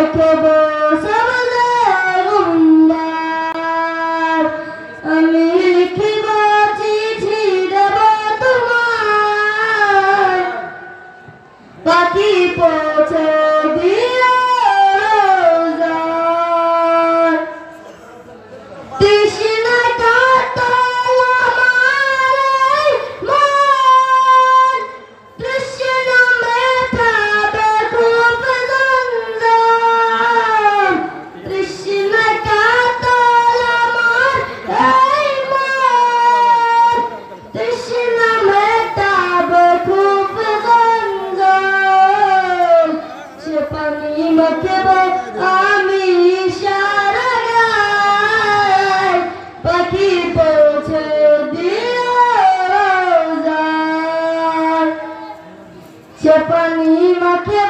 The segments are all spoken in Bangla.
I'll never October সে পানি মাকে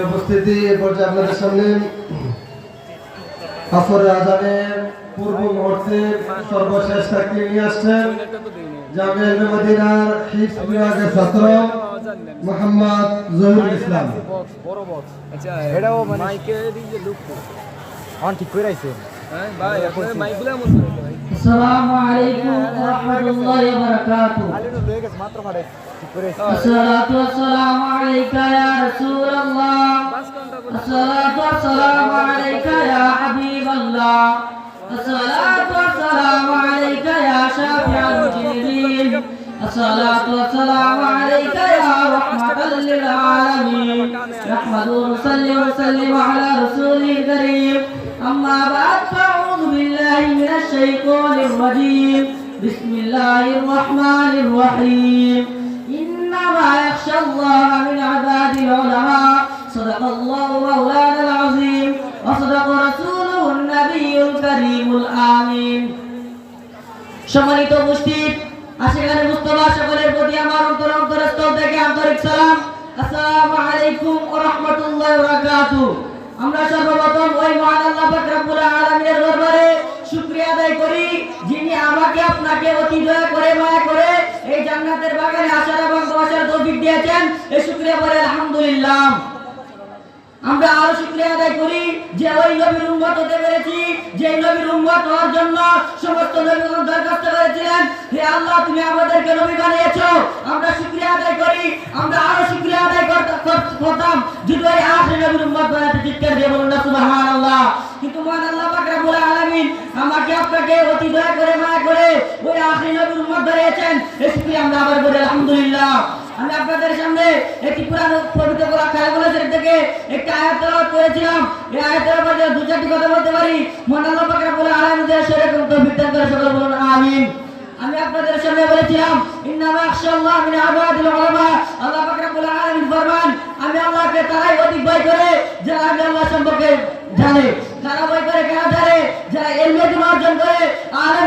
উপস্থিতি এ পর্যায়ে আপনাদের সামনে আসরের আজানের পূর্ব মুহূর্তে সর্বশেষ চাকরি নিয়ে আসছেন জামিয়া মদিনার হিফজ বিভাগের ছাত্র মোহাম্মদ জহিরুল ইসলাম। আচ্ছা এটাও মানে- মাইকের লুক অন ঠিক করে আইছে। হ্যাঁ ভাই আপনার মাইকগুলো এমন করে ভাই। আসসালামু আলাইকুম ওয়া রাহমাতুল্লাহি ওয়া বারাকাতুহু। আলিনো লয়ে গেছে মাত্র আইছে الصلاة والسلام عليك يا رسول الله. الصلاة والسلام عليك يا حبيب الله. الصلاة والسلام عليك يا شافع المجرمين الصلاة والسلام عليك يا رحمة للعالمين. نحمد ونصلي ونسلم على رسوله الكريم. أما بعد فأعوذ بالله من الشيطان الرجيم. بسم الله الرحمن الرحيم. إنما يخشى الله من عباده العلماء صدق الله مولانا العظيم وصدق رسوله النبي الكريم الآمين সম্মানিত উপস্থিত আশিকানে মুস্তফা সকলের প্রতি আমার অন্তর অন্তরস্থল থেকে আন্তরিক সালাম আসসালামু আলাইকুম ওয়া রাহমাতুল্লাহি ওয়া বারাকাতুহু আমরা সর্বপ্রথম ওই মহান আল্লাহ পাক রব্বুল আলামিনের দরবারে শুকরিয়া আদায় করি যিনি আমাকে আপনাকে অতি দয়া করে মায়া করে এই জান্নাতের বাগানে আসার এবং বসার তৌফিক দিয়েছেন এই শুকরিয়া করে আলহামদুলিল্লাহ। আমরা আরও শুকরিয়া আদায় করি যে ওই নবীর উম্মত হতে পেরেছি যে নবীর উম্মত হওয়ার জন্য সমস্ত নবীগণ দরখাস্ত করেছিলেন। হে আল্লাহ, তুমি আমাদেরকে নবী বানিয়েছো। আমরা শুকরিয়া আদায় করি, আমরা আরও শুকরিয়া আদায় করতাম। যদি ওই আখরি নবীর উম্মত বানাতে চিৎকার দিয়ে বলুন না, সুবহানাল্লাহ। কিন্তু মহান আল্লাহ পাক রব্বুল আলামিন আমাকে আপনাকে অতি দয়া করে মায়া নবীর উম্মত বানিয়েছেন এই আমরা আবার বলি, আলহামদুলিল্লাহ। আমি আপনাদের সামনে একটি পুরান পবিত্র করা খেলাগুলো থেকে একটি আয়াত করেছিলাম। এই আয়াতের মধ্যে দু চারটি কথা বলতে পারি। মহান আল্লাহ পাক রব্বুল আলামিনের শরীরে তৌফিক দান করে সকল বলুন, আমিন। আমি আপনাদের সামনে বলেছিলাম, ইন্নামা আখশাল্লাহ মিন আবাদিল উলামা। আল্লাহ পাক রব্বুল আলামিন ফরমান, আমি আল্লাহকে তারাই অধিক ভয় করে, যারা আমি আল্লাহ সম্পর্কে জানে। যারা ভয় করে কেন জানে? যারা এলমে অর্জন করে, আলেম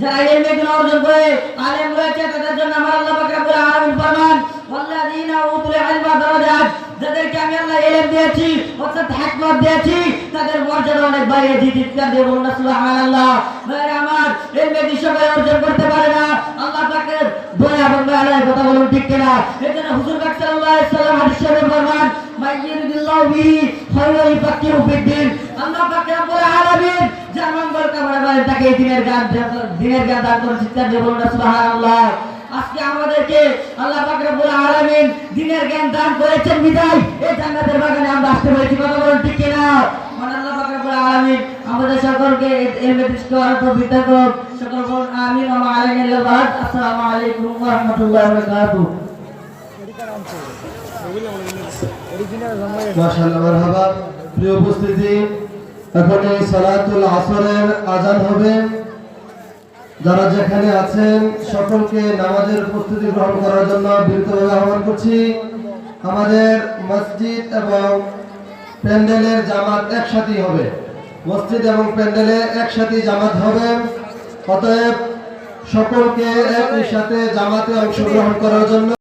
যারা ইলমে গুণ অর্জন করে আলেম রয়েছে তাদের জন্য আমার আল্লাহ পাক রব্বুল আলামিন ফরমান, ওয়াল্লাযীনা উতুল ইলমা দারাজাত যাদেরকে আমি আল্লাহ ইলম দিয়েছি, অর্থাৎ হিকমত দিয়েছি, তাদের মর্যাদা অনেক বাড়িয়েছি চিৎকার দিয়ে বলুন না সুবহানাল্লাহ ভাইরা আমার ইলমে দিশাকে অর্জন করতে পারে না। আল্লাহ পাকের দয়া এবং দয়ালয়ের কথা বলুন, ঠিক কিনা? এজন্য হুজুর পাক সাল্লাল্লাহু আলাইহি সাল্লাম হাদিস ফরমান মাইয়িরিদিল্লাহু বিহি খায়রুল ইফাকিহু ফিদ্দিন আল্লাহ মঙ্গল করেন তাকে দিনের গান দিনের গান দান করে চিৎকার দিয়ে বলুন সুবহানাল্লাহ। আজকে আমাদেরকে আল্লাহ পাক রব্বুল আলামিন দিনের জ্ঞান দান করেছেন, বিদায়। এই জান্নাতের বাগানে আমরা আসতে পেরেছি, কথা বলুন ঠিক কিনা? মহান আল্লাহ পাক রব্বুল আলামিন আমাদের সকলকে এলমে দৃষ্টি করার তৌফিক দান করুন। সকল বলুন, আমিন ওয়া মা আলাইনা আসসালামু আলাইকুম ওয়া রাহমাতুল্লাহি ওয়া বারাকাতুহু। মাশাআল্লাহ, মারহাবা। প্রিয় উপস্থিতি এখন এই সালাতুল আসরের আজান হবে। যারা যেখানে আছেন, সকলকে নামাজের প্রস্তুতি গ্রহণ করার জন্য বিরতভাবে আহ্বান করছি। আমাদের মসজিদ এবং প্যান্ডেলের জামাত একসাথেই হবে। মসজিদ এবং প্যান্ডেলে একসাথেই জামাত হবে। অতএব সকলকে একই সাথে জামাতে অংশগ্রহণ করার জন্য